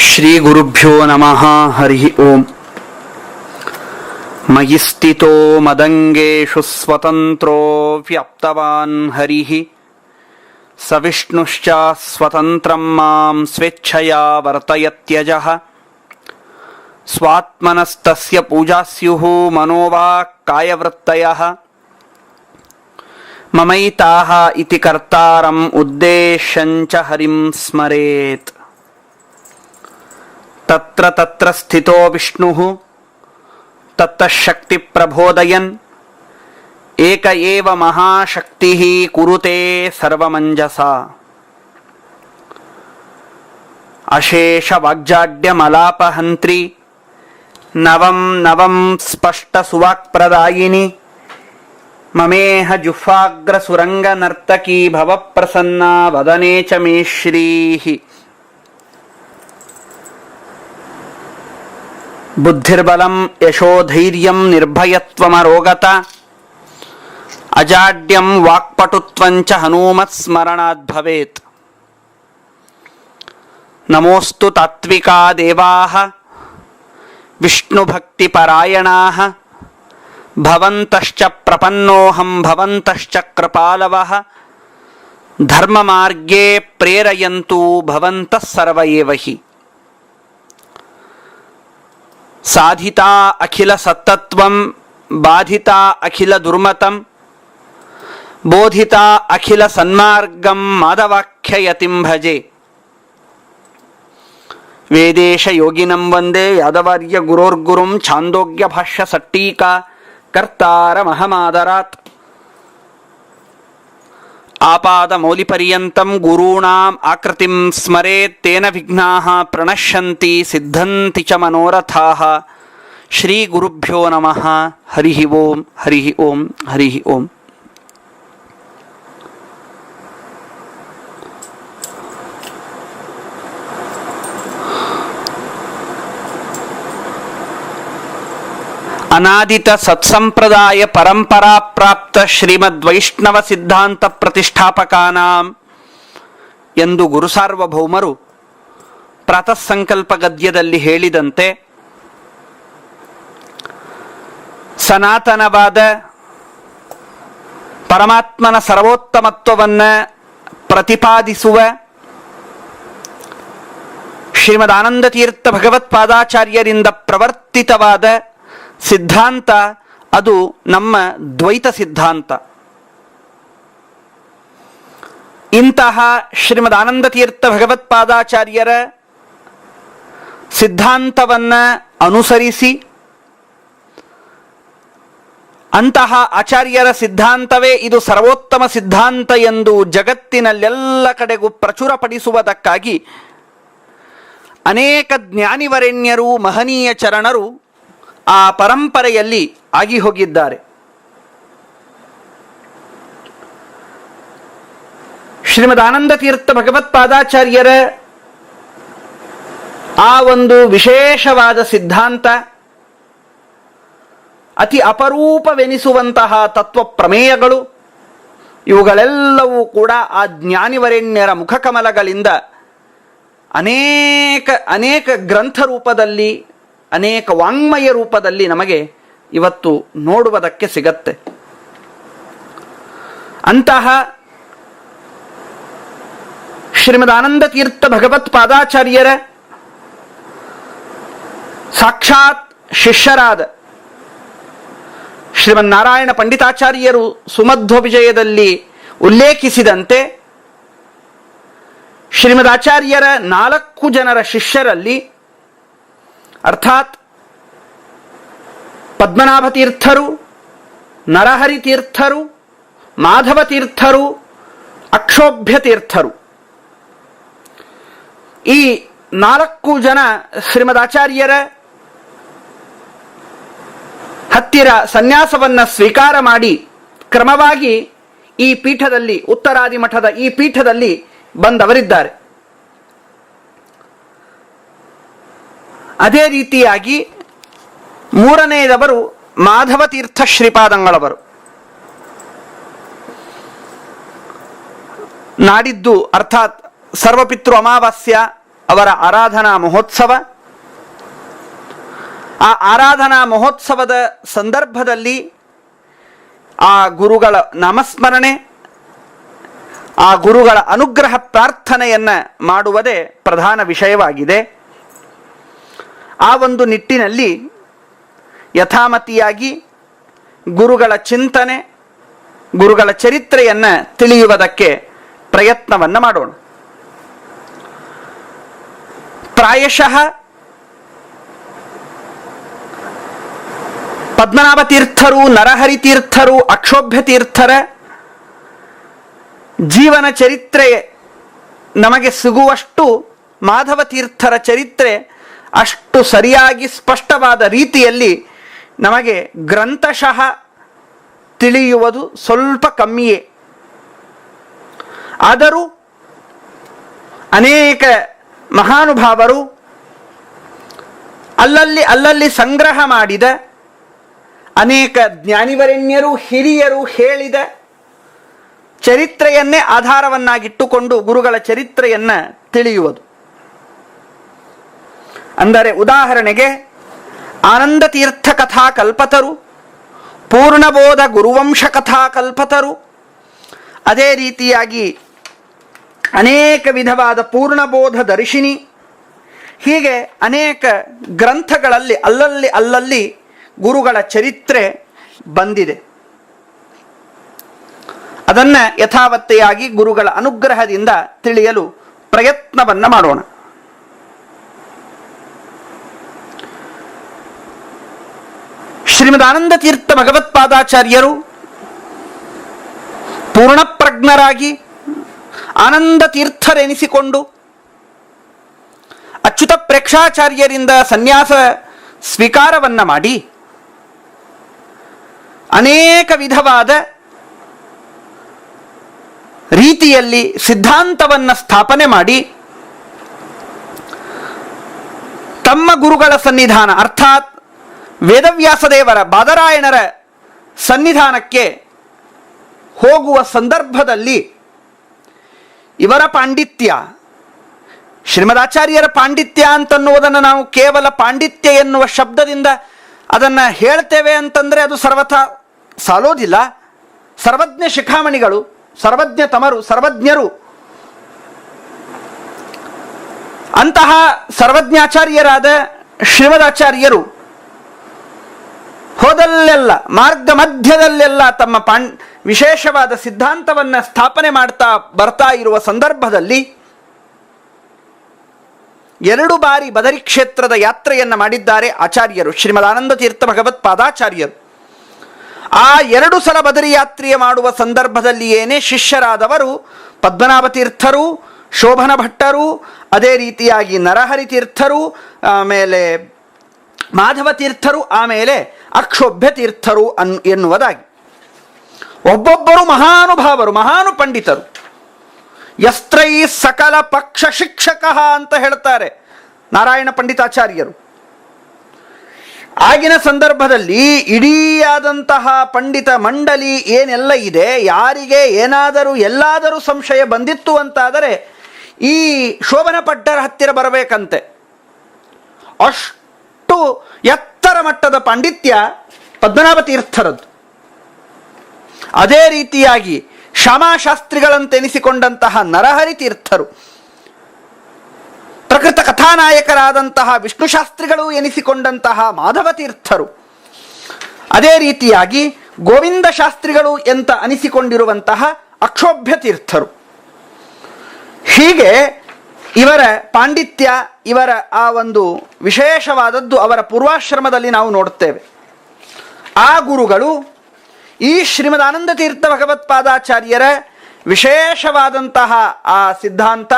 శ్రీ గురుభ్యో నమ హరి ఓం మయి స్థితో మదంగేషు స్వతంత్రో వ్యాప్తవాన్ హరి సవిష్ణుశ్చ స్వతంత్రం మాం స్వేచ్ఛయా వర్తయత్యజ స్వాత్మనస్తస్య పూజాస్యు మనోవా కాయవృత్తయ మమైతాహ ఇది కర్తారం ఉద్దేశంచ హరిం స్మరేత్ తత్ర తత్ర స్థితో విష్ణు తత్తశక్తి ప్రబోధయన్ ఏక ఏవ మహాశక్తి కురుతే సర్వమంజస. అశేష వాగ్జాడ్యమలాపహంత్రి నవం నవం స్పష్ట సువాక్ప్రదాయిని మమేహ జుహ్వాగ్రసురంగనర్తకీ భవ ప్రసన్నా వదనే చ మే శ్రీ. బుద్ధిర్బలం యశోధైర్యం నిర్భయత్వమరోగత అజాడ్యం వాక్పటుత్వంచ హనుమత్స్మరణాద్ భవేత్. నమోస్తు తాత్వికా దేవా విష్ణుభక్తిపరాయణా భవంతశ్చ ప్రపన్నోహం భవంతశ్చ కృపాలవ ధర్మమార్గే ప్రేరయంతు భవంతః సర్వ ఏవ ಸತ್ತತ್ವಂ ಬಾಧಿತಾ ಅಖಿಲ ದುರ್ಮತಂ ಬೋಧಿತಾ ಅಖಿಲ ಸನ್ಮಾರ್ಗಂ ಮಾಧವಾಖ್ಯಯತಿಂ ಭಜೆ ವೇದೇಶ ಯೋಗಿನಂ ವಂದೇ ಯಾದವಾರ್ಯ ಗುರೋರ್ಗುರುಂ ಛಾಂದೋಗ್ಯ ಭಾಷ್ಯ ಸಟ್ಟೀಕಾ ಕರ್ತಾರ ಮಹಮಾದರಾತ್ ಆಪಾದ ఆపాదమౌలిపర్యంతం గురూణాం ఆకృతిం స్మరేత్ తేన విఘ్నా ప్రణశ్యంతి సిద్ధంతి చ మనోరథా. శ్రీ గురుభ్యో నమ. హరి ఓం హరి ఓం హరి ఓం. ಅನಾದಿತ ಸತ್ಸಂಪ್ರದಾಯ ಪರಂಪರಾ ಪ್ರಾಪ್ತ ಶ್ರೀಮದ್ ವೈಷ್ಣವ ಸಿದ್ಧಾಂತ ಪ್ರತಿಷ್ಠಾಪಕಾನಾಂ ಎಂದು ಗುರುಸಾರ್ವಭೌಮರು ಪ್ರಾತಃಸಂಕಲ್ಪ ಗದ್ಯದಲ್ಲಿ ಹೇಳಿದಂತೆ ಸನಾತನವಾದ ಪರಮಾತ್ಮನ ಸರ್ವೋತ್ತಮತ್ವವನ್ನು ಪ್ರತಿಪಾದಿಸುವ ಶ್ರೀಮದ್ ಆನಂದ ತೀರ್ಥ ಭಗವತ್ಪಾದಾಚಾರ್ಯರಿಂದ ಪ್ರವರ್ತಿತವಾದ ಸಿದ್ಧಾಂತ, ಅದು ನಮ್ಮ ದ್ವೈತ ಸಿದ್ಧಾಂತ. ಇಂತಹ ಶ್ರೀಮದ್ ಆನಂದ ತೀರ್ಥ ಭಗವತ್ಪಾದಾಚಾರ್ಯರ ಸಿದ್ಧಾಂತವನ್ನ ಅನುಸರಿಸಿ, ಅಂತಹ ಆಚಾರ್ಯರ ಸಿದ್ಧಾಂತವೇ ಇದು ಸರ್ವೋತ್ತಮ ಸಿದ್ಧಾಂತ ಎಂದು ಜಗತ್ತಿನಲ್ಲೆಲ್ಲ ಕಡೆಗೂ ಪ್ರಚುರಪಡಿಸುವುದಕ್ಕಾಗಿ ಅನೇಕ ಜ್ಞಾನಿವರೆಣ್ಯರು, ಮಹನೀಯ ಚರಣರು ಆ ಪರಂಪರೆಯಲ್ಲಿ ಆಗಿ ಹೋಗಿದ್ದಾರೆ. ಶ್ರೀಮದ್ ಆನಂದ ತೀರ್ಥ ಭಗವತ್ಪಾದಾಚಾರ್ಯರ ಆ ಒಂದು ವಿಶೇಷವಾದ ಸಿದ್ಧಾಂತ ಅತಿ ಅಪರೂಪವೆನಿಸುವಂತಹ ತತ್ವ ಪ್ರಮೇಯಗಳು ಇವುಗಳೆಲ್ಲವೂ ಕೂಡ ಆ ಜ್ಞಾನಿವರೆಣ್ಯರ ಮುಖಕಮಲಗಳಿಂದ ಅನೇಕ ಅನೇಕ ಗ್ರಂಥ ರೂಪದಲ್ಲಿ ಅನೇಕ ವಾಂಗ್ಮಯ ರೂಪದಲ್ಲಿ ನಮಗೆ ಇವತ್ತು ನೋಡುವುದಕ್ಕೆ ಸಿಗತ್ತೆ. ಅಂತಹ ಶ್ರೀಮದ್ ಆನಂದ ತೀರ್ಥ ಭಗವತ್ ಪಾದಾಚಾರ್ಯರ ಸಾಕ್ಷಾತ್ ಶಿಷ್ಯರಾದ ಶ್ರೀಮನ್ ನಾರಾಯಣ ಪಂಡಿತಾಚಾರ್ಯರು ಸುಮಧ್ವ ವಿಜಯದಲ್ಲಿ ಉಲ್ಲೇಖಿಸಿದಂತೆ ಶ್ರೀಮದಾಚಾರ್ಯರ ನಾಲ್ಕು ಜನರ ಶಿಷ್ಯರಲ್ಲಿ ಅರ್ಥಾತ್ ಪದ್ಮನಾಭ ತೀರ್ಥರು ನರಹರಿ ತೀರ್ಥರು ಮಾಧವ ತೀರ್ಥರು ಅಕ್ಷೋಭ್ಯ ತೀರ್ಥರು ಈ ನಾಲ್ಕು ಜನ ಶ್ರೀಮದಾಚಾರ್ಯರ ಹತ್ತಿರ ಸನ್ಯಾಸವನ್ನ ಸ್ವೀಕಾರ ಮಾಡಿ ಕ್ರಮವಾಗಿ ಈ ಪೀಠದಲ್ಲಿ ಉತ್ತರಾದಿ ಮಠದ ಈ ಪೀಠದಲ್ಲಿ ಬಂದವರಿದ್ದಾರೆ. ಅದೇ ರೀತಿಯಾಗಿ ಮೂರನೆಯದವರು ಮಾಧವ ತೀರ್ಥ ಶ್ರೀಪಾದಂಗಳವರು. ನಾಡಿದ್ದು ಅರ್ಥಾತ್ ಸರ್ವಪಿತೃ ಅಮಾವಾಸ್ಯ ಅವರ ಆರಾಧನಾ ಮಹೋತ್ಸವ. ಆ ಆರಾಧನಾ ಮಹೋತ್ಸವದ ಸಂದರ್ಭದಲ್ಲಿ ಆ ಗುರುಗಳ ನಾಮಸ್ಮರಣೆ, ಆ ಗುರುಗಳ ಅನುಗ್ರಹ ಪ್ರಾರ್ಥನೆಯನ್ನು ಮಾಡುವುದೇ ಪ್ರಧಾನ ವಿಷಯವಾಗಿದೆ. ಆ ಒಂದು ನಿಟ್ಟಿನಲ್ಲಿ ಯಥಾಮತಿಯಾಗಿ ಗುರುಗಳ ಚಿಂತನೆ, ಗುರುಗಳ ಚರಿತ್ರೆಯನ್ನು ತಿಳಿಯುವುದಕ್ಕೆ ಪ್ರಯತ್ನವನ್ನು ಮಾಡೋಣ. ಪ್ರಾಯಶಃ ಪದ್ಮನಾಭ ತೀರ್ಥರು ನರಹರಿ ತೀರ್ಥರು ಅಕ್ಷೋಭ್ಯ ತೀರ್ಥರ ಜೀವನ ಚರಿತ್ರೆ ನಮಗೆ ಸಿಗುವಷ್ಟು ಮಾಧವ ತೀರ್ಥರ ಚರಿತ್ರೆ ಅಷ್ಟು ಸರಿಯಾಗಿ ಸ್ಪಷ್ಟವಾದ ರೀತಿಯಲ್ಲಿ ನಮಗೆ ಗ್ರಂಥಶಃ ತಿಳಿಯುವುದು ಸ್ವಲ್ಪ ಕಮ್ಮಿಯೇ. ಆದರೂ ಅನೇಕ ಮಹಾನುಭಾವರು ಅಲ್ಲಲ್ಲಿ ಅಲ್ಲಲ್ಲಿ ಸಂಗ್ರಹ ಮಾಡಿದ ಅನೇಕ ಜ್ಞಾನಿವರೆಣ್ಯರು, ಹಿರಿಯರು ಹೇಳಿದ ಚರಿತ್ರೆಯನ್ನೇ ಆಧಾರವನ್ನಾಗಿಟ್ಟುಕೊಂಡು ಗುರುಗಳ ಚರಿತ್ರೆಯನ್ನು ತಿಳಿಯುವುದು. ಅಂದರೆ ಉದಾಹರಣೆಗೆ ಆನಂದ ತೀರ್ಥ ಕಥಾ ಕಲ್ಪತರು, ಪೂರ್ಣಬೋಧ ಗುರುವಂಶ ಕಥಾ ಕಲ್ಪತರು, ಅದೇ ರೀತಿಯಾಗಿ ಅನೇಕ ವಿಧವಾದ ಪೂರ್ಣಬೋಧ ದರ್ಶಿನಿ, ಹೀಗೆ ಅನೇಕ ಗ್ರಂಥಗಳಲ್ಲಿ ಅಲ್ಲಲ್ಲಿ ಅಲ್ಲಲ್ಲಿ ಗುರುಗಳ ಚರಿತ್ರೆ ಬಂದಿದೆ. ಅದನ್ನು ಯಥಾವತ್ತೆಯಾಗಿ ಗುರುಗಳ ಅನುಗ್ರಹದಿಂದ ತಿಳಿಯಲು ಪ್ರಯತ್ನವನ್ನು ಮಾಡೋಣ. ಶ್ರೀಮದ್ ಆನಂದ ತೀರ್ಥ ಭಗವತ್ಪಾದಾಚಾರ್ಯರು ಪೂರ್ಣಪ್ರಜ್ಞರಾಗಿ ಆನಂದ ತೀರ್ಥರೆನಿಸಿಕೊಂಡು ಅಚ್ಯುತ ಪ್ರೇಕ್ಷಾಚಾರ್ಯರಿಂದ ಸನ್ಯಾಸ ಸ್ವೀಕಾರವನ್ನ ಮಾಡಿ ಅನೇಕ ವಿಧವಾದ ರೀತಿಯಲ್ಲಿ ಸಿದ್ಧಾಂತವನ್ನು ಸ್ಥಾಪನೆ ಮಾಡಿ ತಮ್ಮ ಗುರುಗಳ ಸನ್ನಿಧಾನ, ಅರ್ಥಾತ್ ವೇದವ್ಯಾಸದೇವರ ಬಾದರಾಯಣರ ಸನ್ನಿಧಾನಕ್ಕೆ ಹೋಗುವ ಸಂದರ್ಭದಲ್ಲಿ ಇವರ ಪಾಂಡಿತ್ಯ, ಶ್ರೀಮದಾಚಾರ್ಯರ ಪಾಂಡಿತ್ಯ ಅಂತನ್ನುವುದನ್ನು ನಾವು ಕೇವಲ ಪಾಂಡಿತ್ಯ ಎನ್ನುವ ಶಬ್ದದಿಂದ ಅದನ್ನು ಹೇಳ್ತೇವೆ ಅಂತಂದರೆ ಅದು ಸರ್ವಥ ಸಾಲೋದಿಲ್ಲ. ಸರ್ವಜ್ಞ ಶಿಖಾಮಣಿಗಳು, ಸರ್ವಜ್ಞ ತಮರು, ಸರ್ವಜ್ಞರು. ಅಂತಹ ಸರ್ವಜ್ಞಾಚಾರ್ಯರಾದ ಶ್ರೀಮದಾಚಾರ್ಯರು ಹೋದಲ್ಲೆಲ್ಲ, ಮಾರ್ಗ ಮಧ್ಯದಲ್ಲೆಲ್ಲ ತಮ್ಮ ಪಾಂಡ್, ವಿಶೇಷವಾದ ಸಿದ್ಧಾಂತವನ್ನು ಸ್ಥಾಪನೆ ಮಾಡ್ತಾ ಬರ್ತಾ ಇರುವ ಸಂದರ್ಭದಲ್ಲಿ ಎರಡು ಬಾರಿ ಬದರಿ ಕ್ಷೇತ್ರದ ಯಾತ್ರೆಯನ್ನು ಮಾಡಿದ್ದಾರೆ ಆಚಾರ್ಯರು, ಶ್ರೀಮದಾನಂದ ತೀರ್ಥ ಭಗವತ್ ಪಾದಾಚಾರ್ಯರು. ಆ ಎರಡು ಸಲ ಬದರಿ ಯಾತ್ರೆಯ ಮಾಡುವ ಸಂದರ್ಭದಲ್ಲಿಯೇನೆ ಶಿಷ್ಯರಾದವರು ಪದ್ಮನಾಭ ತೀರ್ಥರು, ಶೋಭನ ಭಟ್ಟರು, ಅದೇ ರೀತಿಯಾಗಿ ನರಹರಿ ತೀರ್ಥರು, ಆಮೇಲೆ ಮಾಧವ ತೀರ್ಥರು ಆಮೇಲೆ ಅಕ್ಷೋಭ್ಯ ತೀರ್ಥರು ಅನ್, ಎನ್ನುವುದಾಗಿ. ಒಬ್ಬೊಬ್ಬರು ಮಹಾನುಭಾವರು ಮಹಾನು ಪಂಡಿತರು ಯಸ್ತ್ರೈ ಸಕಲ ಪಕ್ಷ ಶಿಕ್ಷಕ ಅಂತ ಹೇಳ್ತಾರೆ ನಾರಾಯಣ ಪಂಡಿತಾಚಾರ್ಯರು. ಆಗಿನ ಸಂದರ್ಭದಲ್ಲಿ ಇಡೀಯಾದಂತಹ ಪಂಡಿತ ಮಂಡಲಿ ಏನೆಲ್ಲ ಇದೆ, ಯಾರಿಗೆ ಏನಾದರೂ ಎಲ್ಲಾದರೂ ಸಂಶಯ ಬಂದಿತ್ತು ಅಂತಾದರೆ ಈ ಶೋಭನ ಪಟ್ಟರ ಹತ್ತಿರ ಬರಬೇಕಂತೆ. ಅಷ್ಟು ಎತ್ತರ ಮಟ್ಟದ ಪಾಂಡಿತ್ಯ ಪದ್ಮನಾಭ ತೀರ್ಥರದ್ದು. ಅದೇ ರೀತಿಯಾಗಿ ಶ್ಯಾಮಾಶಾಸ್ತ್ರಿಗಳಂತೆನಿಸಿಕೊಂಡಂತಹ ನರಹರಿ ತೀರ್ಥರು, ಪ್ರಕೃತ ಕಥಾನಾಯಕರಾದಂತಹ ವಿಷ್ಣುಶಾಸ್ತ್ರಿಗಳು ಎನಿಸಿಕೊಂಡಂತಹ ಮಾಧವ ತೀರ್ಥರು. ಅದೇ ರೀತಿಯಾಗಿ ಗೋವಿಂದ ಶಾಸ್ತ್ರಿಗಳು ಎಂತ ಅನಿಸಿಕೊಂಡಿರುವಂತಹ ಅಕ್ಷೋಭ್ಯ ತೀರ್ಥರು. ಹೀಗೆ ಇವರ ಪಾಂಡಿತ್ಯ, ಇವರ ಆ ಒಂದು ವಿಶೇಷವಾದದ್ದು ಅವರ ಪೂರ್ವಾಶ್ರಮದಲ್ಲಿ ನಾವು ನೋಡುತ್ತೇವೆ. ಆ ಗುರುಗಳು ಈ ಶ್ರೀಮದಾನಂದ ತೀರ್ಥ ಭಗವತ್ಪಾದಾಚಾರ್ಯರ ವಿಶೇಷವಾದಂತಹ ಆ ಸಿದ್ಧಾಂತ,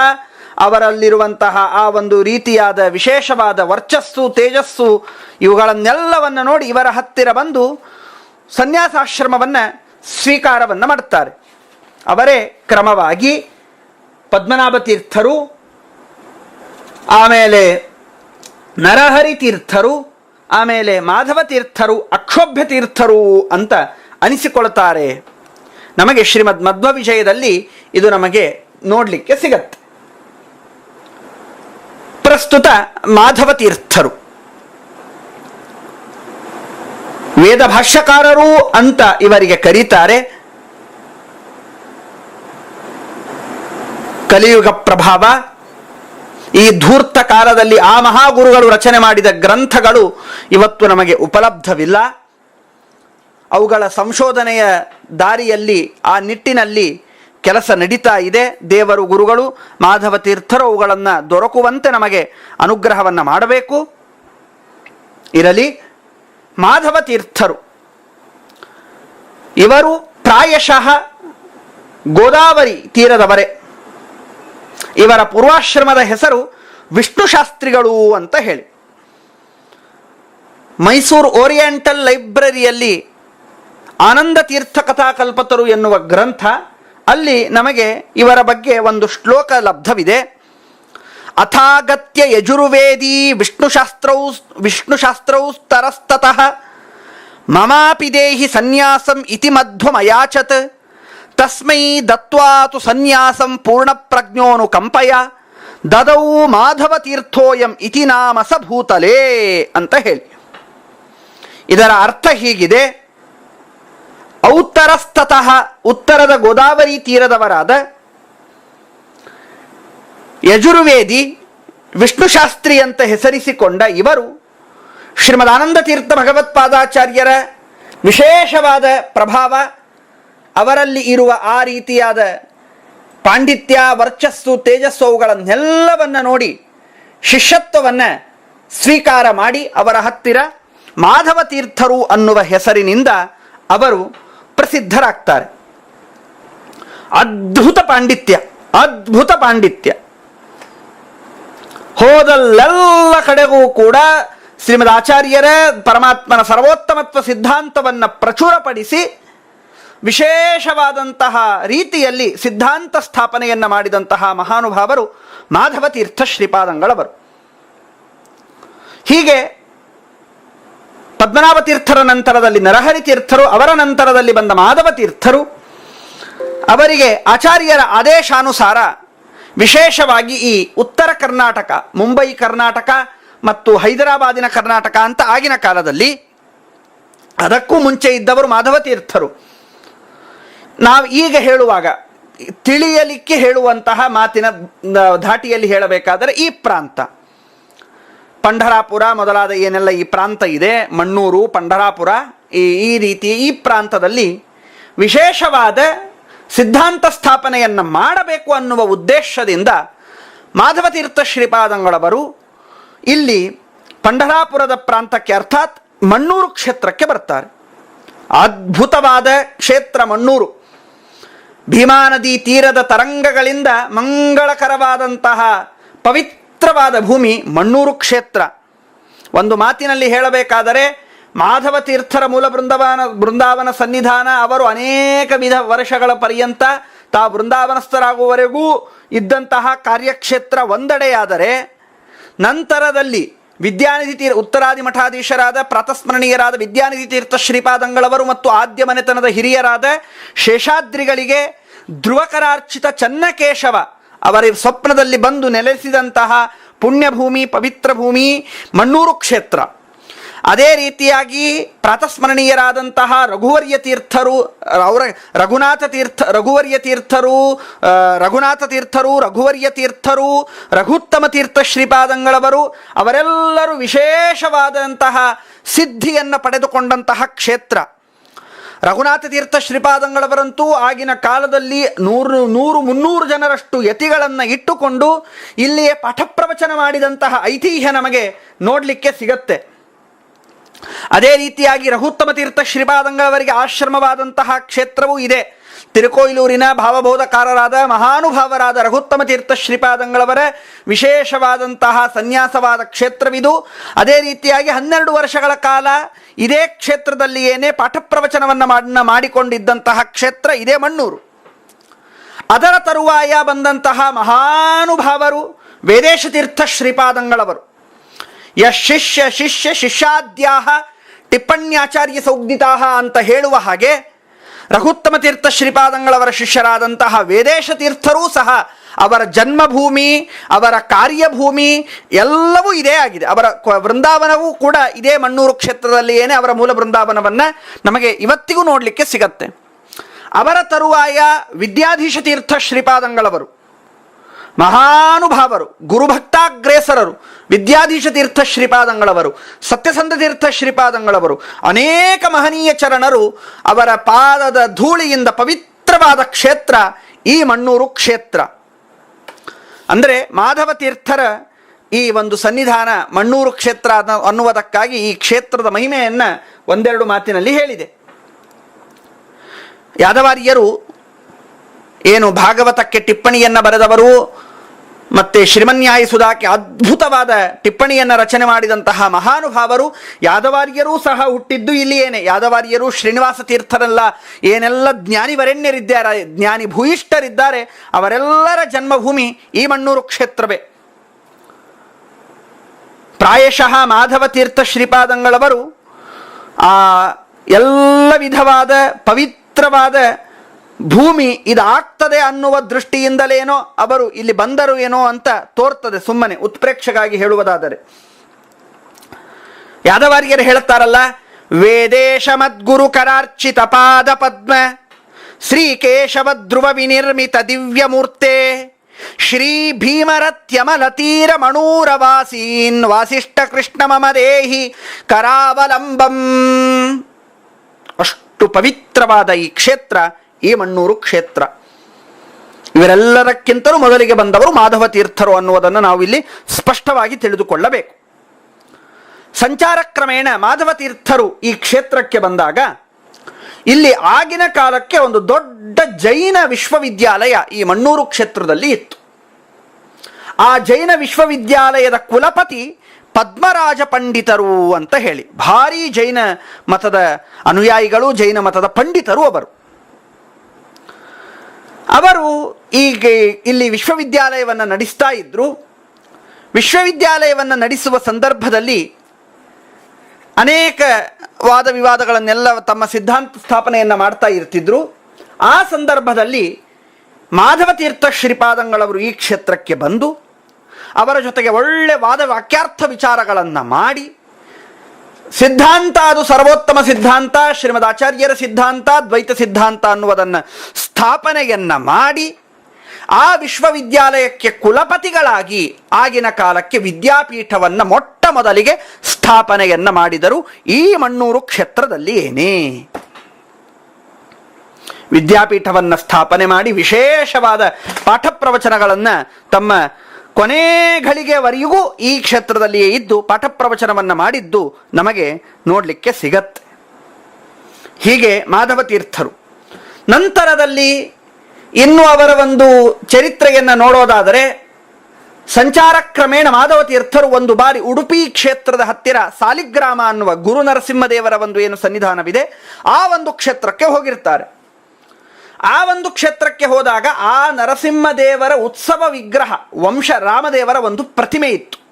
ಅವರಲ್ಲಿರುವಂತಹ ಆ ಒಂದು ರೀತಿಯಾದ ವಿಶೇಷವಾದ ವರ್ಚಸ್ಸು, ತೇಜಸ್ಸು ಇವುಗಳನ್ನೆಲ್ಲವನ್ನು ನೋಡಿ ಇವರ ಹತ್ತಿರ ಬಂದು ಸನ್ಯಾಸಾಶ್ರಮವನ್ನು ಸ್ವೀಕಾರವನ್ನು ಮಾಡುತ್ತಾರೆ. ಅವರೇ ಕ್ರಮವಾಗಿ ಪದ್ಮನಾಭ ತೀರ್ಥರು ಆಮೇಲೆ ನರಹರಿ ತೀರ್ಥರು, ಆಮೇಲೆ ಮಾಧವ ತೀರ್ಥರು, ಅಕ್ಷೋಭ್ಯ ತೀರ್ಥರು ಅಂತ ಅನಿಸಿಕೊಳ್ತಾರೆ ನಮಗೆ ಶ್ರೀಮದ್ ಮಧ್ವ ವಿಜಯದಲ್ಲಿ ಇದು ನಮಗೆ ನೋಡಲಿಕ್ಕೆ ಸಿಗತ್ತೆ. ಪ್ರಸ್ತುತ ಮಾಧವ ತೀರ್ಥರು. ವೇದ ಭಾಷ್ಯಕಾರರು ಅಂತ ಇವರಿಗೆ ಕರೀತಾರೆ. ಕಲಿಯುಗ ಪ್ರಭಾವ ಈ ಧೂರ್ತ ಕಾಲದಲ್ಲಿ ಆ ಮಹಾಗುರುಗಳು ರಚನೆ ಮಾಡಿದ ಗ್ರಂಥಗಳು ಇವತ್ತು ನಮಗೆ ಉಪಲಬ್ಧವಿಲ್ಲ. ಅವುಗಳ ಸಂಶೋಧನೆಯ ದಾರಿಯಲ್ಲಿ, ಆ ನಿಟ್ಟಿನಲ್ಲಿ ಕೆಲಸ ನಡೀತಾ ಇದೆ. ದೇವರು, ಗುರುಗಳು, ಮಾಧವ ತೀರ್ಥರು ಅವುಗಳನ್ನು ದೊರಕುವಂತೆ ನಮಗೆ ಅನುಗ್ರಹವನ್ನು ಮಾಡಬೇಕು. ಇರಲಿ, ಮಾಧವ ತೀರ್ಥರು. ಇವರು ಪ್ರಾಯಶಃ ಗೋದಾವರಿ ತೀರದವರೇ. ಇವರ ಪೂರ್ವಾಶ್ರಮದ ಹೆಸರು ವಿಷ್ಣು ಶಾಸ್ತ್ರಿಗಳು ಅಂತ ಹೇಳಿ. ಮೈಸೂರು ಓರಿಯೆಂಟಲ್ ಲೈಬ್ರರಿಯಲ್ಲಿ ಆನಂದ ತೀರ್ಥ ಕಥಾಕಲ್ಪತರು ಎನ್ನುವ ಗ್ರಂಥ, ಅಲ್ಲಿ ನಮಗೆ ಇವರ ಬಗ್ಗೆ ಒಂದು ಶ್ಲೋಕ ಲಬ್ಧವಿದೆ. ಅಥಾಗತ್ಯ ಯಜುರ್ವೇದಿ ವಿಷ್ಣುಶಾಸ್ತ್ರೌ ವಿಷ್ಣುಶಾಸ್ತ್ರೌಸ್ತರಸ್ತತಃ ಮಮಾಪಿ ದೇಹಿ ಸನ್ಯಾಸಂ ಇತಿ ಮಧ್ವಮಯಾಚತ್ ತಸ್ಮೈ ದತ್ವಾತು ಸನ್ಯಾಸಂ ಪೂರ್ಣಪ್ರಜ್ಞೋನು ಕಂಪಯ. ದದೌ ಮಾಧವ ತೀರ್ಥೋಯಂ ಇತಿ ನಾಮ ಸ ಭೂತಲೇ ಅಂತ ಹೇಳಿ. ಇದರ ಅರ್ಥ ಹೀಗಿದೆ. ಔತ್ತರಸ್ತತಃ ಉತ್ತರದ ಗೋದಾವರಿ ತೀರದವರಾದ ಯಜುರ್ವೇದಿ ವಿಷ್ಣುಶಾಸ್ತ್ರಿ ಅಂತ ಹೆಸರಿಸಿಕೊಂಡ ಇವರು ಶ್ರೀಮದಾನಂದ ತೀರ್ಥ ಭಗವತ್ಪಾದಾಚಾರ್ಯರ ವಿಶೇಷವಾದ ಪ್ರಭಾವ ಅವರಲ್ಲಿ ಇರುವ ಆ ರೀತಿಯಾದ ಪಾಂಡಿತ್ಯ, ವರ್ಚಸ್ಸು, ತೇಜಸ್ಸು ಅವುಗಳನ್ನೆಲ್ಲವನ್ನು ನೋಡಿ ಶಿಷ್ಯತ್ವವನ್ನು ಸ್ವೀಕಾರ ಮಾಡಿ ಅವರ ಹತ್ತಿರ ಮಾಧವ ತೀರ್ಥರು ಅನ್ನುವ ಹೆಸರಿನಿಂದ ಅವರು ಪ್ರಸಿದ್ಧರಾಗ್ತಾರೆ. ಅದ್ಭುತ ಪಾಂಡಿತ್ಯ ಅದ್ಭುತ ಪಾಂಡಿತ್ಯ. ಹೋದಲ್ಲೆಲ್ಲ ಕಡೆಗೂ ಕೂಡ ಶ್ರೀಮದ್ ಆಚಾರ್ಯರ ಪರಮಾತ್ಮನ ಸರ್ವೋತ್ತಮತ್ವ ಸಿದ್ಧಾಂತವನ್ನು ಪ್ರಚುರಪಡಿಸಿ ವಿಶೇಷವಾದಂತಹ ರೀತಿಯಲ್ಲಿ ಸಿದ್ಧಾಂತ ಸ್ಥಾಪನೆಯನ್ನು ಮಾಡಿದಂತಹ ಮಹಾನುಭಾವರು ಮಾಧವ ತೀರ್ಥ ಶ್ರೀಪಾದಂಗಳವರು. ಹೀಗೆ ಪದ್ಮನಾಭ ತೀರ್ಥರ ನಂತರದಲ್ಲಿ ನರಹರಿ ತೀರ್ಥರು ಅವರ ನಂತರದಲ್ಲಿ ಬಂದ ಮಾಧವ ತೀರ್ಥರು ಅವರಿಗೆ ಆಚಾರ್ಯರ ಆದೇಶಾನುಸಾರ ವಿಶೇಷವಾಗಿ ಈ ಉತ್ತರ ಕರ್ನಾಟಕ, ಮುಂಬೈ ಕರ್ನಾಟಕ ಮತ್ತು ಹೈದರಾಬಾದಿನ ಕರ್ನಾಟಕ ಅಂತ ಆಗಿನ ಕಾಲದಲ್ಲಿ ಅದಕ್ಕೂ ಮುಂಚೆ ಇದ್ದವರು ಮಾಧವ ತೀರ್ಥರು ನಾವು ಈಗ ಹೇಳುವಾಗ, ತಿಳಿಯಲಿಕ್ಕೆ ಹೇಳುವಂತಹ ಮಾತಿನ ಧಾಟಿಯಲ್ಲಿ ಹೇಳಬೇಕಾದರೆ ಈ ಪ್ರಾಂತ. ಪಂಢರಾಪುರ ಮೊದಲಾದ ಏನೆಲ್ಲ ಈ ಪ್ರಾಂತ ಇದೆ, ಮಣ್ಣೂರು, ಪಂಢರಾಪುರ, ಈ ಈ ರೀತಿ ಈ ಪ್ರಾಂತದಲ್ಲಿ ವಿಶೇಷವಾದ ಸಿದ್ಧಾಂತ ಸ್ಥಾಪನೆಯನ್ನು ಮಾಡಬೇಕು ಅನ್ನುವ ಉದ್ದೇಶದಿಂದ ಮಾಧವತೀರ್ಥ ಶ್ರೀಪಾದಂಗಳವರು ಇಲ್ಲಿ ಪಂಢರಾಪುರದ ಪ್ರಾಂತಕ್ಕೆ ಅರ್ಥಾತ್ ಮಣ್ಣೂರು ಕ್ಷೇತ್ರಕ್ಕೆ ಬರ್ತಾರೆ. ಅದ್ಭುತವಾದ ಕ್ಷೇತ್ರ ಮಣ್ಣೂರು. ಭೀಮಾ ನದಿ ತೀರದ ತರಂಗಗಳಿಂದ ಮಂಗಳಕರವಾದಂತಹ ಪವಿತ್ರವಾದ ಭೂಮಿ ಮಣ್ಣೂರು ಕ್ಷೇತ್ರ. ಒಂದು ಮಾತಿನಲ್ಲಿ ಹೇಳಬೇಕಾದರೆ, ಮಾಧವ ತೀರ್ಥರ ಮೂಲ ಬೃಂದಾವನ ಬೃಂದಾವನ ಸನ್ನಿಧಾನ ಅವರು ಅನೇಕ ವಿಧ ವರ್ಷಗಳ ಪರ್ಯಂತ ತಾ ಬೃಂದಾವನಸ್ಥರಾಗುವವರೆಗೂ ಇದ್ದಂತಹ ಕಾರ್ಯಕ್ಷೇತ್ರ ಒಂದೆಡೆಯಾದರೆ, ನಂತರದಲ್ಲಿ ವಿದ್ಯಾನಿಧಿ ತೀರ್ ಉತ್ತರಾದಿ ಮಠಾಧೀಶರಾದ, ಪ್ರಾತಸ್ಮರಣೀಯರಾದ, ವಿದ್ಯಾನಿಧಿ ತೀರ್ಥ ಶ್ರೀಪಾದಂಗಳವರು ಮತ್ತು ಆದ್ಯ ಮನೆತನದ ಹಿರಿಯರಾದ ಶೇಷಾದ್ರಿಗಳಿಗೆ ಧ್ರುವಕರಾರ್ಚಿತ ಚನ್ನಕೇಶವ ಅವರ ಸ್ವಪ್ನದಲ್ಲಿ ಬಂದು ನೆಲೆಸಿದಂತಹ ಪುಣ್ಯಭೂಮಿ, ಪವಿತ್ರ ಭೂಮಿ, ಮಣ್ಣೂರು ಕ್ಷೇತ್ರ. ಅದೇ ರೀತಿಯಾಗಿ ಪ್ರಾತಸ್ಮರಣೀಯರಾದಂತಹ ರಘುವರ್ಯ ತೀರ್ಥರು, ಅವರ ರಘುನಾಥ ತೀರ್ಥ, ರಘುವರ್ಯ ತೀರ್ಥರು ರಘುನಾಥ ತೀರ್ಥರು, ರಘುವರ್ಯ ತೀರ್ಥರು, ರಘುತ್ತಮ ತೀರ್ಥ ಶ್ರೀಪಾದಂಗಳವರು, ಅವರೆಲ್ಲರೂ ವಿಶೇಷವಾದಂತಹ ಸಿದ್ಧಿಯನ್ನು ಪಡೆದುಕೊಂಡಂತಹ ಕ್ಷೇತ್ರ. ರಘುನಾಥ ತೀರ್ಥ ಶ್ರೀಪಾದಂಗಳವರಂತೂ ಆಗಿನ ಕಾಲದಲ್ಲಿ ನೂರು ನೂರು ಮುನ್ನೂರು ಜನರಷ್ಟು ಯತಿಗಳನ್ನು ಇಟ್ಟುಕೊಂಡು ಇಲ್ಲಿಯೇ ಪಾಠ ಪ್ರವಚನ ಮಾಡಿದಂತಹ ಐತಿಹ್ಯ ನಮಗೆ ನೋಡಲಿಕ್ಕೆ ಸಿಗತ್ತೆ. ಅದೇ ರೀತಿಯಾಗಿ ರಹುತ್ತಮ ತೀರ್ಥ ಶ್ರೀಪಾದಂಗಳವರಿಗೆ ಆಶ್ರಮವಾದಂತಹ ಕ್ಷೇತ್ರವೂ ಇದೆ. ತಿರುಕೋಯಿಲೂರಿನ ಭಾವಬೋಧಕಾರರಾದ, ಮಹಾನುಭಾವರಾದ ರಘುತ್ತಮ ತೀರ್ಥ ಶ್ರೀಪಾದಂಗಳವರ ವಿಶೇಷವಾದಂತಹ ಸನ್ಯಾಸವಾದ ಕ್ಷೇತ್ರವಿದು. ಅದೇ ರೀತಿಯಾಗಿ ಹನ್ನೆರಡು ವರ್ಷಗಳ ಕಾಲ ಇದೇ ಕ್ಷೇತ್ರದಲ್ಲಿ ಏನೇ ಪಾಠ ಪ್ರವಚನವನ್ನು ಮಾಡ್- ಮಾಡಿಕೊಂಡಿದ್ದಂತಹ ಕ್ಷೇತ್ರ ಇದೇ ಮಣ್ಣೂರು. ಅದರ ತರುವಾಯ ಬಂದಂತಹ ಮಹಾನುಭಾವರು, ವೇದೇಶ ತೀರ್ಥ ಶ್ರೀಪಾದಂಗಳವರು. ಯಶಿಷ್ಯ ಶಿಷ್ಯ ಶಿಷ್ಯಾದ್ಯಾಹ ಟಿಪ್ಪಣ್ಯಾಚಾರ್ಯ ಸೌಜ್ಞಿತಾಹ ಅಂತ ಹೇಳುವ ಹಾಗೆ ರಘುತ್ತಮ ತೀರ್ಥ ಶ್ರೀಪಾದಂಗಳವರ ಶಿಷ್ಯರಾದಂತಹ ವೇದೇಶ ತೀರ್ಥರೂ ಸಹ ಅವರ ಜನ್ಮಭೂಮಿ, ಅವರ ಕಾರ್ಯಭೂಮಿ ಎಲ್ಲವೂ ಇದೇ ಆಗಿದೆ. ಅವರ ವೃಂದಾವನವೂ ಕೂಡ ಇದೇ ಮಣ್ಣೂರು ಕ್ಷೇತ್ರದಲ್ಲಿಯೇನೆ ಅವರ ಮೂಲ ಬೃಂದಾವನವನ್ನು ನಮಗೆ ಇವತ್ತಿಗೂ ನೋಡಲಿಕ್ಕೆ ಸಿಗತ್ತೆ. ಅವರ ತರುವಾಯ ವಿದ್ಯಾಧೀಶ ತೀರ್ಥ ಶ್ರೀಪಾದಂಗಳವರು ಮಹಾನುಭಾವರು, ಗುರುಭಕ್ತಾಗ್ರೇಸರರು, ವಿದ್ಯಾಧೀಶ ತೀರ್ಥ ಶ್ರೀಪಾದಂಗಳವರು ಸತ್ಯಸಂಧ ತೀರ್ಥ ಶ್ರೀಪಾದಂಗಳವರು ಅನೇಕ ಮಹನೀಯ ಚರಣರು ಅವರ ಪಾದದ ಧೂಳಿಯಿಂದ ಪವಿತ್ರವಾದ ಕ್ಷೇತ್ರ ಈ ಮಣ್ಣೂರು ಕ್ಷೇತ್ರ. ಅಂದರೆ ಮಾಧವ ತೀರ್ಥರ ಈ ಒಂದು ಸನ್ನಿಧಾನ ಮಣ್ಣೂರು ಕ್ಷೇತ್ರ ಅನ್ನ- ಅನ್ನುವುದಕ್ಕಾಗಿ ಈ ಕ್ಷೇತ್ರದ ಮಹಿಮೆಯನ್ನು ಒಂದೆರಡು ಮಾತಿನಲ್ಲಿ ಹೇಳಿದೆ. ಯಾದವಾರ್ಯರು ಏನು ಭಾಗವತಕ್ಕೆ ಟಿಪ್ಪಣಿಯನ್ನು ಬರೆದವರು ಮತ್ತೆ ಶ್ರೀಮನ್ಯಾಯ ಸುಧಾಕ್ಕೆ ಅದ್ಭುತವಾದ ಟಿಪ್ಪಣಿಯನ್ನು ರಚನೆ ಮಾಡಿದಂತಹ ಮಹಾನುಭಾವರು ಯಾದವಾರ್ಯರೂ ಸಹ ಹುಟ್ಟಿದ್ದು ಇಲ್ಲಿಯೇನೆ. ಯಾದವಾರ್ಯರು ಶ್ರೀನಿವಾಸ ತೀರ್ಥರೆಲ್ಲ. ಏನೆಲ್ಲ ಜ್ಞಾನಿ ವರೆಣ್ಯರಿದ್ದಾರೆ ಜ್ಞಾನಿ ಭೂಯಿಷ್ಠರಿದ್ದಾರೆ ಅವರೆಲ್ಲರ ಜನ್ಮಭೂಮಿ ಈ ಮಣ್ಣೂರು ಕ್ಷೇತ್ರವೇ. ಪ್ರಾಯಶಃ ಮಾಧವ ತೀರ್ಥ ಶ್ರೀಪಾದಂಗಳವರು ಆ ಎಲ್ಲ ವಿಧವಾದ ಪವಿತ್ರವಾದ ಭೂಮಿ ಇದಾಗ್ತದೆ ಅನ್ನುವ ದೃಷ್ಟಿಯಿಂದಲೇನೋ ಅವರು ಇಲ್ಲಿ ಬಂದರು ಏನೋ ಅಂತ ತೋರ್ತದೆ ಸುಮ್ಮನೆ ಉತ್ಪ್ರೇಕ್ಷೆಗಾಗಿ ಹೇಳುವುದಾದರೆ. ಯಾದವಾರ್ಯರು ಹೇಳುತ್ತಾರಲ್ಲ, ವೇದೇಶ ಮದ್ಗುರು ಕರಾರ್ಚಿತ ಪಾದ ಪದ್ಮ ಶ್ರೀಕೇಶವ ಧ್ರುವ ವಿನಿರ್ಮಿತ ದಿವ್ಯಮೂರ್ತೆ, ಶ್ರೀ ಭೀಮರತ್ಯಮಲತೀರ ಮಣೂರವಾಸೀನ್ ವಾಸಿಷ್ಠ ಕೃಷ್ಣ ಮಮ ದೇಹಿ ಕರಾವಲಂಬಂ. ಅಷ್ಟು ಪವಿತ್ರವಾದ ಈ ಕ್ಷೇತ್ರ ಈ ಮಣ್ಣೂರು ಕ್ಷೇತ್ರ. ಇವರೆಲ್ಲರಕ್ಕಿಂತಲೂ ಮೊದಲಿಗೆ ಬಂದವರು ಮಾಧವ ತೀರ್ಥರು ಅನ್ನುವುದನ್ನು ನಾವು ಇಲ್ಲಿ ಸ್ಪಷ್ಟವಾಗಿ ತಿಳಿದುಕೊಳ್ಳಬೇಕು. ಸಂಚಾರ ಕ್ರಮೇಣ ಮಾಧವ ತೀರ್ಥರು ಈ ಕ್ಷೇತ್ರಕ್ಕೆ ಬಂದಾಗ, ಇಲ್ಲಿ ಆಗಿನ ಕಾಲಕ್ಕೆ ಒಂದು ದೊಡ್ಡ ಜೈನ ವಿಶ್ವವಿದ್ಯಾಲಯ ಈ ಮಣ್ಣೂರು ಕ್ಷೇತ್ರದಲ್ಲಿ ಇತ್ತು. ಆ ಜೈನ ವಿಶ್ವವಿದ್ಯಾಲಯದ ಕುಲಪತಿ ಪದ್ಮರಾಜ ಪಂಡಿತರು ಅಂತ ಹೇಳಿ, ಭಾರೀ ಜೈನ ಮತದ ಅನುಯಾಯಿಗಳು, ಜೈನ ಮತದ ಪಂಡಿತರು ಅವರು. ಅವರು ಈಗ ಇಲ್ಲಿ ವಿಶ್ವವಿದ್ಯಾಲಯವನ್ನು ನಡೆಸ್ತಾ ಇದ್ದರು ವಿಶ್ವವಿದ್ಯಾಲಯವನ್ನು ನಡೆಸುವ ಸಂದರ್ಭದಲ್ಲಿ ಅನೇಕ ವಾದ ವಿವಾದಗಳನ್ನೆಲ್ಲ ತಮ್ಮ ಸಿದ್ಧಾಂತ ಸ್ಥಾಪನೆಯನ್ನು ಮಾಡ್ತಾ ಇರ್ತಿದ್ರು. ಆ ಸಂದರ್ಭದಲ್ಲಿ ಮಾಧವತೀರ್ಥ ಶ್ರೀಪಾದಂಗಳವರು ಈ ಕ್ಷೇತ್ರಕ್ಕೆ ಬಂದು ಅವರ ಜೊತೆಗೆ ಒಳ್ಳೆ ವಾದ ವಾಕ್ಯಾರ್ಥ ವಿಚಾರಗಳನ್ನು ಮಾಡಿ ಸಿದ್ಧಾಂತ, ಅದು ಸರ್ವೋತ್ತಮ ಸಿದ್ಧಾಂತ ಶ್ರೀಮದ್ ಆಚಾರ್ಯರ ಸಿದ್ಧಾಂತ, ದ್ವೈತ ಸಿದ್ಧಾಂತ ಅನ್ನುವುದನ್ನು ಸ್ಥಾಪನೆಯನ್ನ ಮಾಡಿ, ಆ ವಿಶ್ವವಿದ್ಯಾಲಯಕ್ಕೆ ಕುಲಪತಿಗಳಾಗಿ ಆಗಿನ ಕಾಲಕ್ಕೆ ವಿದ್ಯಾಪೀಠವನ್ನು ಮೊಟ್ಟ ಮೊದಲಿಗೆ ಸ್ಥಾಪನೆಯನ್ನ ಮಾಡಿದರು. ಈ ಮಣ್ಣೂರು ಕ್ಷೇತ್ರದಲ್ಲಿ ಏನೇ? ವಿದ್ಯಾಪೀಠವನ್ನು ಸ್ಥಾಪನೆ ಮಾಡಿ ವಿಶೇಷವಾದ ಪಾಠ ಪ್ರವಚನಗಳನ್ನು ತಮ್ಮ ಕೊನೆ ಘಳಿಗೆವರೆಗೂ ಈ ಕ್ಷೇತ್ರದಲ್ಲಿಯೇ ಇದ್ದು ಪಾಠ ಪ್ರವಚನವನ್ನು ಮಾಡಿದ್ದು ನಮಗೆ ನೋಡಲಿಕ್ಕೆ ಸಿಗತ್ತೆ. ಹೀಗೆ ಮಾಧವ ತೀರ್ಥರು ನಂತರದಲ್ಲಿ ಇನ್ನು ಅವರ ಒಂದು ಚರಿತ್ರೆಯನ್ನು ನೋಡೋದಾದರೆ ಸಂಚಾರ ಕ್ರಮೇಣ ಮಾಧವ ತೀರ್ಥರು ಒಂದು ಬಾರಿ ಉಡುಪಿ ಕ್ಷೇತ್ರದ ಹತ್ತಿರ ಸಾಲಿಗ್ರಾಮ ಅನ್ನುವ ಗುರು ನರಸಿಂಹದೇವರ ಒಂದು ಏನು ಸನ್ನಿಧಾನವಿದೆ, ಆ ಒಂದು ಕ್ಷೇತ್ರಕ್ಕೆ ಹೋಗಿರ್ತಾರೆ. ಆ ಒಂದು ಕ್ಷೇತ್ರಕ್ಕೆ ಹೋದಾಗ ಆ ನರಸಿಂಹದೇವರ ಉತ್ಸವ ವಿಗ್ರಹ, ವಂಶ ರಾಮದೇವರ ಒಂದು ಪ್ರತಿಮೆ ಇತ್ತು.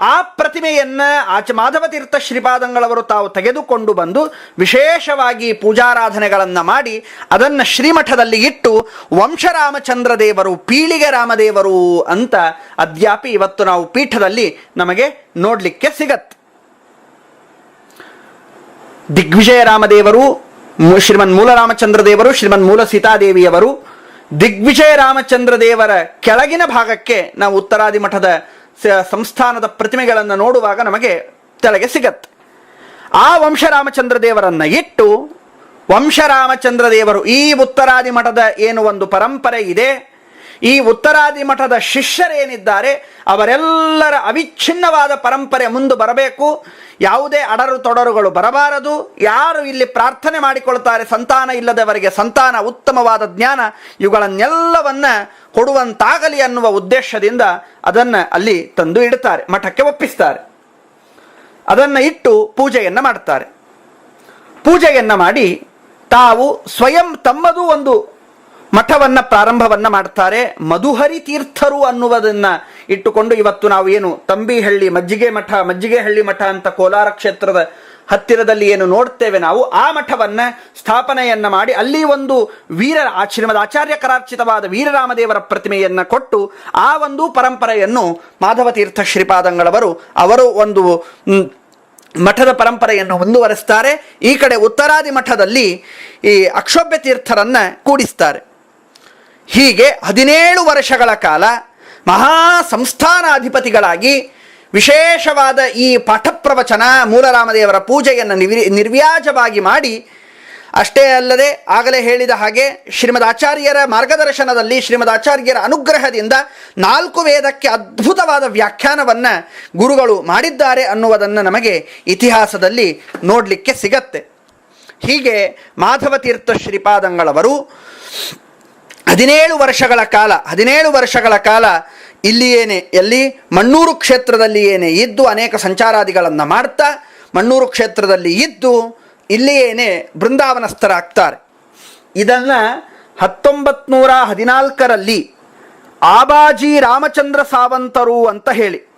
ಆ ಪ್ರತಿಮೆಯನ್ನ ಆಚ ಮಾಧವ ತೀರ್ಥ ಶ್ರೀಪಾದಂಗಳವರು ತಾವು ತೆಗೆದುಕೊಂಡು ಬಂದು ವಿಶೇಷವಾಗಿ ಪೂಜಾರಾಧನೆಗಳನ್ನು ಮಾಡಿ ಅದನ್ನು ಶ್ರೀಮಠದಲ್ಲಿ ಇಟ್ಟು ವಂಶರಾಮಚಂದ್ರ ದೇವರು ಪೀಳಿಗೆ ರಾಮದೇವರು ಅಂತ ಅದ್ಯಾಪಿ ಇವತ್ತು ನಾವು ಪೀಠದಲ್ಲಿ ನಮಗೆ ನೋಡಲಿಕ್ಕೆ ಸಿಗತ್ತೆ. ದಿಗ್ವಿಜಯ ರಾಮದೇವರು ಶ್ರೀಮನ್ ಮೂಲ ರಾಮಚಂದ್ರ ದೇವರು ಶ್ರೀಮನ್ ಮೂಲ ಸೀತಾದೇವಿಯವರು, ದಿಗ್ವಿಜಯ ರಾಮಚಂದ್ರ ದೇವರ ಕೆಳಗಿನ ಭಾಗಕ್ಕೆ ನಾವು ಉತ್ತರಾದಿ ಮಠದ ಸಂಸ್ಥಾನದ ಪ್ರತಿಮೆಗಳನ್ನು ನೋಡುವಾಗ ನಮಗೆ ತೆಳಗೆ ಸಿಗತ್ತೆ. ಆ ವಂಶ ರಾಮಚಂದ್ರ ದೇವರನ್ನ ಇಟ್ಟು, ವಂಶ ರಾಮಚಂದ್ರ ದೇವರು ಈ ಉತ್ತರಾದಿ ಮಠದ ಏನು ಒಂದು ಪರಂಪರೆ ಇದೆ ಈ ಉತ್ತರಾದಿ ಮಠದ ಶಿಷ್ಯರೇನಿದ್ದಾರೆ, ಅವರೆಲ್ಲರ ಅವಿಚ್ಛಿನ್ನವಾದ ಪರಂಪರೆ ಮುಂದೆ ಬರಬೇಕು. ಯಾವುದೇ ಅಡರು ತೊಡರುಗಳು ಬರಬಾರದು. ಯಾರು ಇಲ್ಲಿ ಪ್ರಾರ್ಥನೆ ಮಾಡಿಕೊಳ್ತಾರೆ, ಸಂತಾನ ಇಲ್ಲದವರಿಗೆ ಸಂತಾನ, ಉತ್ತಮವಾದ ಜ್ಞಾನ, ಇವುಗಳನ್ನೆಲ್ಲವನ್ನ ಕೊಡುವಂತಾಗಲಿ ಅನ್ನುವ ಉದ್ದೇಶದಿಂದ ಅದನ್ನು ಅಲ್ಲಿ ತಂದು ಇಡುತ್ತಾರೆ ಮಠಕ್ಕೆ ಒಪ್ಪಿಸ್ತಾರೆ. ಅದನ್ನು ಇಟ್ಟು ಪೂಜೆಯನ್ನ ಮಾಡ್ತಾರೆ. ಪೂಜೆಯನ್ನ ಮಾಡಿ ತಾವು ಸ್ವಯಂ ತಮ್ಮದು ಒಂದು ಮಠವನ್ನ ಪ್ರಾರಂಭವನ್ನ ಮಾಡ್ತಾರೆ. ಮಧುಹರಿ ತೀರ್ಥರು ಅನ್ನುವುದನ್ನ ಇಟ್ಟುಕೊಂಡು ಇವತ್ತು ನಾವು ಏನು ತಂಬಿಹಳ್ಳಿ ಮಜ್ಜಿಗೆ ಮಠ ಮಜ್ಜಿಗೆಹಳ್ಳಿ ಮಠ ಅಂತ ಕೋಲಾರ ಕ್ಷೇತ್ರದ ಹತ್ತಿರದಲ್ಲಿ ಏನು ನೋಡ್ತೇವೆ ನಾವು, ಆ ಮಠವನ್ನ ಸ್ಥಾಪನೆಯನ್ನ ಮಾಡಿ ಅಲ್ಲಿ ಒಂದು ವೀರ ಶ್ರೀಮದ್ ಆಚಾರ್ಯ ಕರಾರ್ಚಿತವಾದ ವೀರರಾಮದೇವರ ಪ್ರತಿಮೆಯನ್ನ ಕೊಟ್ಟು ಆ ಒಂದು ಪರಂಪರೆಯನ್ನು ಮಾಧವ ತೀರ್ಥ ಶ್ರೀಪಾದಂಗಳವರು, ಅವರು ಒಂದು ಮಠದ ಪರಂಪರೆಯನ್ನು ಮುಂದುವರೆಸ್ತಾರೆ. ಈ ಕಡೆ ಉತ್ತರಾದಿ ಮಠದಲ್ಲಿ ಈ ಅಕ್ಷೋಭ್ಯ ತೀರ್ಥರನ್ನ ಕೂಡಿಸ್ತಾರೆ. ಹೀಗೆ ಹದಿನೇಳು ವರ್ಷಗಳ ಕಾಲ ಮಹಾ ಸಂಸ್ಥಾನಾಧಿಪತಿಗಳಾಗಿ ವಿಶೇಷವಾದ ಈ ಪಾಠ ಪ್ರವಚನ ಮೂಲರಾಮದೇವರ ಪೂಜೆಯನ್ನು ನಿರ್ವ್ಯಾಜವಾಗಿ ಮಾಡಿ, ಅಷ್ಟೇ ಅಲ್ಲದೆ ಆಗಲೇ ಹೇಳಿದ ಹಾಗೆ ಶ್ರೀಮದ್ ಆಚಾರ್ಯರ ಮಾರ್ಗದರ್ಶನದಲ್ಲಿ ಶ್ರೀಮದ್ ಆಚಾರ್ಯರ ಅನುಗ್ರಹದಿಂದ ನಾಲ್ಕು ವೇದಕ್ಕೆ ಅದ್ಭುತವಾದ ವ್ಯಾಖ್ಯಾನವನ್ನು ಗುರುಗಳು ಮಾಡಿದ್ದಾರೆ ಅನ್ನುವುದನ್ನು ನಮಗೆ ಇತಿಹಾಸದಲ್ಲಿ ನೋಡಲಿಕ್ಕೆ ಸಿಗತ್ತೆ. ಹೀಗೆ ಮಾಧವ ತೀರ್ಥ ಶ್ರೀಪಾದಂಗಳವರು ಹದಿನೇಳು ವರ್ಷಗಳ ಕಾಲ, ಹದಿನೇಳು ವರ್ಷಗಳ ಕಾಲ ಇಲ್ಲಿಯೇನೆ, ಎಲ್ಲಿ? ಮಣ್ಣೂರು ಕ್ಷೇತ್ರದಲ್ಲಿಯೇನೆ ಇದ್ದು ಅನೇಕ ಸಂಚಾರಾದಿಗಳನ್ನು ಮಾಡ್ತಾ, ಮಣ್ಣೂರು ಕ್ಷೇತ್ರದಲ್ಲಿ ಇದ್ದು ಇಲ್ಲಿಯೇನೆ ಬೃಂದಾವನಸ್ಥರಾಗ್ತಾರೆ. ಇದನ್ನು ಹತ್ತೊಂಬತ್ತು ನೂರ ಹದಿನಾಲ್ಕರಲ್ಲಿ ಆಬಾಜಿ ರಾಮಚಂದ್ರ ಸಾವಂತರು ಅಂತ ಹೇಳಿ.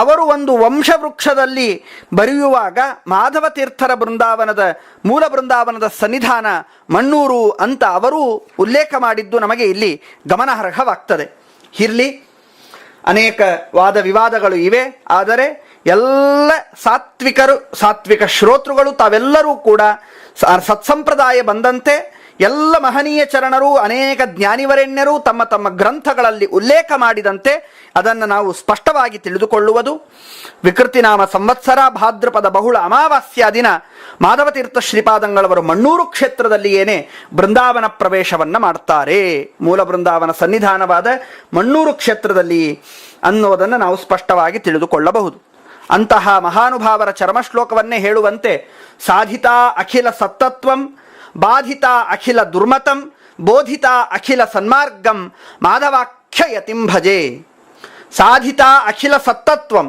ಅವರು ಒಂದು ವಂಶವೃಕ್ಷದಲ್ಲಿ ಬರೆಯುವಾಗ ಮಾಧವ ತೀರ್ಥರ ಬೃಂದಾವನದ, ಮೂಲ ಬೃಂದಾವನದ ಸನ್ನಿಧಾನ ಮಣ್ಣೂರು ಅಂತ ಅವರು ಉಲ್ಲೇಖ ಮಾಡಿದ್ದು ನಮಗೆ ಇಲ್ಲಿ ಗಮನಾರ್ಹವಾಗ್ತದೆ. ಇರಲಿ, ಅನೇಕ ವಾದ ವಿವಾದಗಳು ಇವೆ, ಆದರೆ ಎಲ್ಲ ಸಾತ್ವಿಕರು, ಸಾತ್ವಿಕ ಶ್ರೋತೃಗಳು ತಾವೆಲ್ಲರೂ ಕೂಡ ಸತ್ಸಂಪ್ರದಾಯ ಬಂದಂತೆ ಎಲ್ಲ ಮಹನೀಯ ಚರಣರು, ಅನೇಕ ಜ್ಞಾನಿವರೆಣ್ಯರು ತಮ್ಮ ತಮ್ಮ ಗ್ರಂಥಗಳಲ್ಲಿ ಉಲ್ಲೇಖ ಮಾಡಿದಂತೆ ಅದನ್ನು ನಾವು ಸ್ಪಷ್ಟವಾಗಿ ತಿಳಿದುಕೊಳ್ಳುವುದು. ವಿಕೃತಿನಾಮ ಸಂವತ್ಸರ, ಭಾದ್ರಪದ ಬಹುಳ ಅಮಾವಾಸ್ಯ ದಿನ, ಮಾಧವತೀರ್ಥ ಶ್ರೀಪಾದಂಗಳವರು ಮಣ್ಣೂರು ಕ್ಷೇತ್ರದಲ್ಲಿಯೇನೆ ಬೃಂದಾವನ ಪ್ರವೇಶವನ್ನು ಮಾಡ್ತಾರೆ. ಮೂಲ ಬೃಂದಾವನ ಸನ್ನಿಧಾನವಾದ ಮಣ್ಣೂರು ಕ್ಷೇತ್ರದಲ್ಲಿ ಅನ್ನೋದನ್ನು ನಾವು ಸ್ಪಷ್ಟವಾಗಿ ತಿಳಿದುಕೊಳ್ಳಬಹುದು. ಅಂತಹ ಮಹಾನುಭಾವರ ಚರ್ಮಶ್ಲೋಕವನ್ನೇ ಹೇಳುವಂತೆ, ಸಾಧಿತಾ ಅಖಿಲ ಸತ್ತತ್ವಂ ಬಾಧಿತ ಅಖಿಲ ದುರ್ಮತಂ, ಬೋಧಿತ ಅಖಿಲ ಸನ್ಮಾರ್ಗಂ ಮಾಧವಾಖ್ಯ ಯತಿಂ ಭಜೆ ಸಾಧಿತ ಅಖಿಲ ಸತ್ತತ್ವಂ.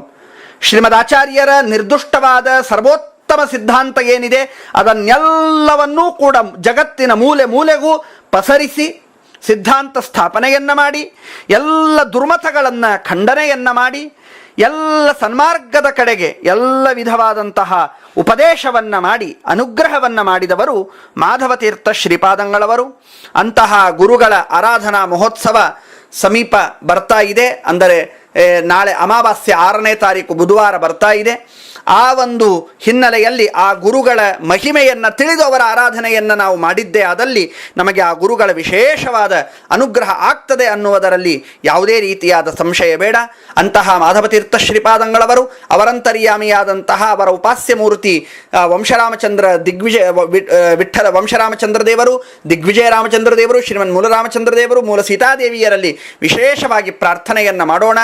ಶ್ರೀಮದಾಚಾರ್ಯರ ನಿರ್ದುಷ್ಟವಾದ ಸರ್ವೋತ್ತಮ ಸಿದ್ಧಾಂತ ಏನಿದೆ, ಅದನ್ನೆಲ್ಲವನ್ನೂ ಕೂಡ ಜಗತ್ತಿನ ಮೂಲೆ ಮೂಲೆಗೂ ಪಸರಿಸಿ ಸಿದ್ಧಾಂತ ಸ್ಥಾಪನೆಯನ್ನ ಮಾಡಿ, ಎಲ್ಲ ದುರ್ಮತಗಳನ್ನು ಖಂಡನೆಯನ್ನ ಮಾಡಿ ಎಲ್ಲ ಸನ್ಮಾರ್ಗದ ಕಡೆಗೆ ಎಲ್ಲ ವಿಧವಾದಂತಹ ಉಪದೇಶವನ್ನ ಮಾಡಿ, ಅನುಗ್ರಹವನ್ನ ಮಾಡಿದವರು ಮಾಧವತೀರ್ಥ ಶ್ರೀಪಾದಂಗಳವರು. ಅಂತಹ ಗುರುಗಳ ಆರಾಧನಾ ಮಹೋತ್ಸವ ಸಮೀಪ ಬರ್ತಾ ಇದೆ. ಅಂದರೆ ನಾಳೆ ಅಮಾವಾಸ್ಯೆ ಆರನೇ ತಾರೀಕು ಬುಧವಾರ ಬರ್ತಾ ಇದೆ. ಆ ಒಂದು ಹಿನ್ನೆಲೆಯಲ್ಲಿ ಆ ಗುರುಗಳ ಮಹಿಮೆಯನ್ನು ತಿಳಿದು ಅವರ ಆರಾಧನೆಯನ್ನು ನಾವು ಮಾಡಿದ್ದೇ ಆದಲ್ಲಿ ನಮಗೆ ಆ ಗುರುಗಳ ವಿಶೇಷವಾದ ಅನುಗ್ರಹ ಆಗ್ತದೆ ಅನ್ನುವುದರಲ್ಲಿ ಯಾವುದೇ ರೀತಿಯಾದ ಸಂಶಯ ಬೇಡ. ಅಂತಹ ಮಾಧವತೀರ್ಥ ಶ್ರೀಪಾದಂಗಳವರು, ಅವರಂತರ್ಯಾಮಿಯಾದಂತಹ ಅವರ ಉಪಾಸ್ಯ ಮೂರ್ತಿ ವಂಶರಾಮಚಂದ್ರ ದಿಗ್ವಿಜಯ ವಿಠಲ ವಂಶರಾಮಚಂದ್ರ ದೇವರು, ದಿಗ್ವಿಜಯ ರಾಮಚಂದ್ರ ದೇವರು, ಶ್ರೀಮನ್ ಮೂಲರಾಮಚಂದ್ರ ದೇವರು, ಮೂಲ ಸೀತಾದೇವಿಯರಲ್ಲಿ ವಿಶೇಷವಾಗಿ ಪ್ರಾರ್ಥನೆಯನ್ನು ಮಾಡೋಣ.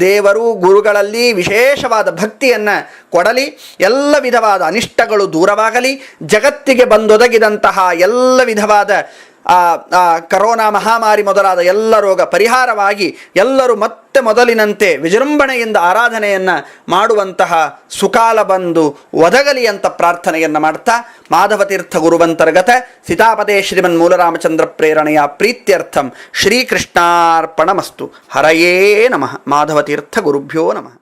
ದೇವರು ಗುರುಗಳಲ್ಲಿ ವಿಶೇಷವಾದ ಭಕ್ತಿಯನ್ನು ಕೊಡಲಿ ಎಲ್ಲ ವಿಧವಾದ ಅನಿಷ್ಟಗಳು ದೂರವಾಗಲಿ ಜಗತ್ತಿಗೆ ಬಂದೊದಗಿದಂತಹ ಎಲ್ಲ ವಿಧವಾದ ಆ, ಕರೋನಾ ಮಹಾಮಾರಿ ಮೊದಲಾದ ಎಲ್ಲ ರೋಗ ಪರಿಹಾರವಾಗಿ ಎಲ್ಲರೂ ಮತ್ತೆ ಮೊದಲಿನಂತೆ ವಿಜೃಂಭಣೆಯಿಂದ ಆರಾಧನೆಯನ್ನು ಮಾಡುವಂತಹ ಸುಕಾಲ ಬಂದು ಒದಗಲಿ ಅಂತ ಪ್ರಾರ್ಥನೆಯನ್ನು ಮಾಡ್ತಾ ಮಾಧವತೀರ್ಥ ಗುರುವಂತರ್ಗತ ಸಿತಾಪದೇ ಶ್ರೀಮನ್ ಮೂಲರಾಮಚಂದ್ರ ಪ್ರೇರಣೆಯ ಪ್ರೀತ್ಯರ್ಥಂ ಶ್ರೀಕೃಷ್ಣಾರ್ಪಣಮಸ್ತು. ಹರಯೇ ನಮಃ ಮಾಧವತೀರ್ಥ ಗುರುಭ್ಯೋ ನಮಃ.